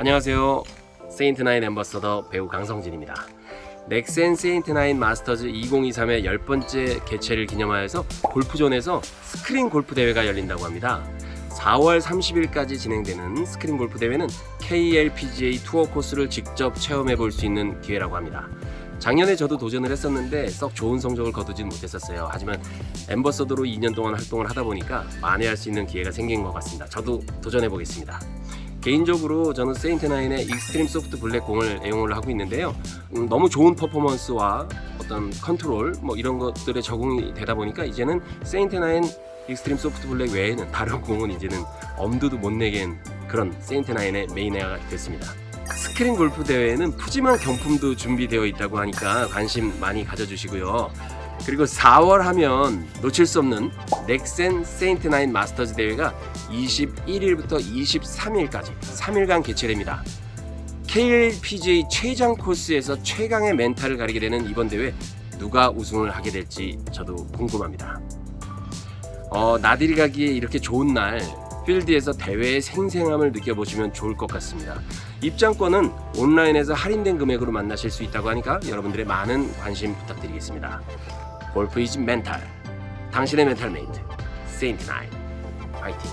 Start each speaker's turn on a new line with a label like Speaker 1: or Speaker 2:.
Speaker 1: 안녕하세요. 세인트나인 엠버서더 배우 강성진입니다. 넥센 세인트나인 마스터즈 2023의 열 번째 개최를 기념하여서 골프존에서 스크린 골프 대회가 열린다고 합니다. 4월 30일까지 진행되는 스크린 골프 대회는 KLPGA 투어 코스를 직접 체험해 볼 수 있는 기회라고 합니다. 작년에 저도 도전을 했었는데 썩 좋은 성적을 거두진 못했었어요. 하지만 엠버서더로 2년 동안 활동을 하다 보니까 만회할 수 있는 기회가 생긴 것 같습니다. 저도 도전해 보겠습니다. 개인적으로 저는 세인트나인의 익스트림 소프트 블랙 공을 애용을 하고 있는데요. 음, 너무 좋은 퍼포먼스와 어떤 컨트롤 뭐 이런 것들에 적응이 되다 보니까 이제는 세인트나인 익스트림 소프트 블랙 외에는 다른 공은 이제는 엄두도 못 내겐 그런 세인트나인의 메인에가 됐습니다. 스크린 골프 대회에는 푸짐한 경품도 준비되어 있다고 하니까 관심 많이 가져주시고요. 그리고 4월 하면 놓칠 수 없는 넥센 세인트 나인 마스터즈 대회가 21일부터 23일까지 3일간 개최됩니다. KLPGA 최장 코스에서 최강의 멘탈을 가리게 되는 이번 대회 누가 우승을 하게 될지 저도 궁금합니다. 어, 나들이 가기에 이렇게 좋은 날 필드에서 대회의 생생함을 느껴보시면 좋을 것 같습니다. 입장권은 온라인에서 할인된 금액으로 만나실 수 있다고 하니까 여러분들의 많은 관심 부탁드리겠습니다. 골프 이즈 멘탈. 당신의 멘탈 메이트 세인트 나인 파이팅